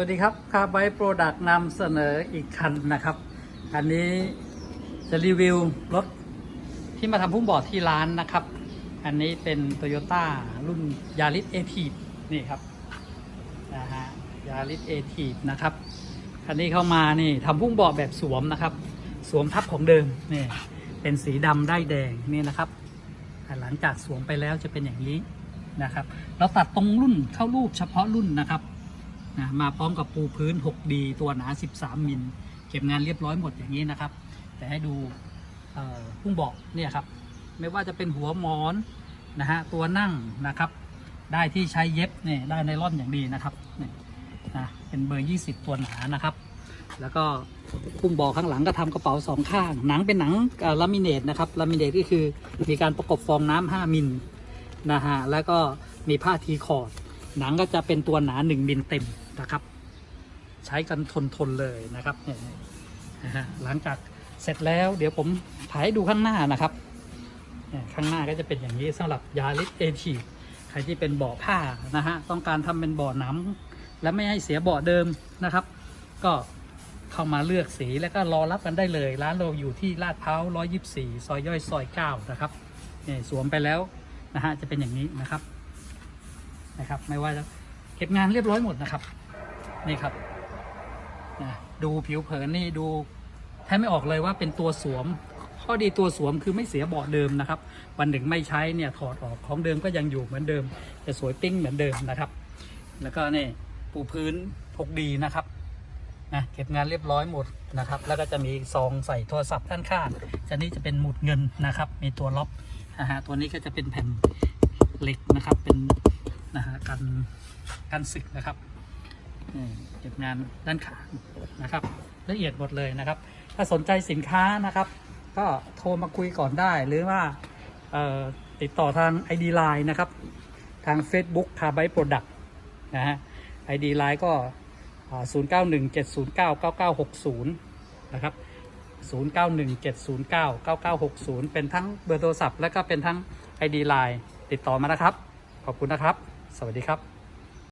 วัสดีครับคาร์ไบโปรดักต์นำเสนออีกคันนะครับ อันนี้จะรีวิวรถที่มาทำพุ่มบอร์ดที่ร้านนะครับ อันนี้เป็น t o y ยต้ารุ่นยาริสเอทีนี่ครับนะฮะยาริสเอทีนะครับ คันนี้เข้ามานี่ทำพุ่มบอร์ดแบบสวมนะครับ สวมทับของเดิมนี่เป็นสีดำได้แดงนี่นะครับ หลังจากสวมไปแล้วจะเป็นอย่างนี้นะครับ เราตัดตรงรุ่นเข้ารูปเฉพาะรุ่นนะครับ นะมาพร้อมกับปูพื้น 6D ตัวหนา 13 มิลเก็บงานเรียบร้อยหมดอย่างนี้นะครับ แต่ให้ดูพุ่งเบอกเนี่ยครับ ไม่ว่าจะเป็นหัวหมอนนะฮะตัวนั่งนะครับ ได้ที่ใช้เย็บเนี่ยได้ไนล่อนอย่างดีนะครับเนี่ยนะเป็นเบอร์ 20 ตัวหนานะครับ แล้วก็พุ่มเบอกข้างหลังก็ทำกระเป๋าสองข้าง หนังเป็นหนังลามิเนตนะครับลามิเนตก็คือมีการประกบฟองน้ำ5มิลนะฮะแล้วก็มีผ้าทีคอร์ดหนังก็จะเป็นตัวหนา 1 มิลเต็ม นะครับ ใช้กันทนทนเลยนะครับเนี่ยนะฮะหลังจากเสร็จแล้วเดี๋ยวผมถ่ายให้ดูข้างหน้านะครับข้างหน้าก็จะเป็นอย่างนี้สำหรับยาลิสเอทีใครที่เป็นเบาะผ้านะฮะต้องการทำเป็นเบาะหน้ำและไม่ให้เสียเบาะเดิมนะครับ ก็เข้ามาเลือกสีแล้วก็รอรับกันได้เลย ร้านเราอยู่ที่ลาดพร้าว124 ซอยย่อยซอย9นะครับนี่สวมไปแล้วนะฮะจะเป็นอย่างนี้นะครับนะครับ ไม่ว่าจะเก็บงานเรียบร้อยหมดนะครับ นี่ครับดูผิวเผินนี่ดูแทบไม่ออกเลยว่าเป็นตัวสวม ข้อดีตัวสวมคือไม่เสียเบาะเดิมนะครับ วันหนึ่งไม่ใช้เนี่ยถอดออกของเดิมก็ยังอยู่เหมือนเดิมจะสวยปิ้งเหมือนเดิมนะครับ แล้วก็นี่ปูพื้นพกดีนะครับนะเก็บงานเรียบร้อยหมดนะครับ แล้วก็จะมีซองใส่โทรศัพท์ด้านข้างจะนี่จะเป็นหมุดเงินนะครับ มีตัวล็อกนะฮะตัวนี้ก็จะเป็นแผ่นเหล็กนะครับเป็นนะฮะกันกันสึกนะครับ เก็บงานด้านขานะครับ ละเอียดหมดเลยนะครับ ถ้าสนใจสินค้านะครับ ก็โทรมาคุยก่อนได้หรือว่าติดต่อทาง ID Line นะครับ ทาง Facebook คาไบโปรดักต์นะฮะ ID Line ก็ศูนย์เก้าหนึ่งเจ็ดศูนย์เก้าเก้าเก้าหกศูนะครับศูนย์เก้าหนึ่งเจ็ดศูนย์เก้าเก้าเก้าหกศูนย์เป็นทั้งเบอร์โทรศัพท์ และก็เป็นทั้ง ID Line ติดต่อมานะครับ ขอบคุณนะครับ สวัสดีครับ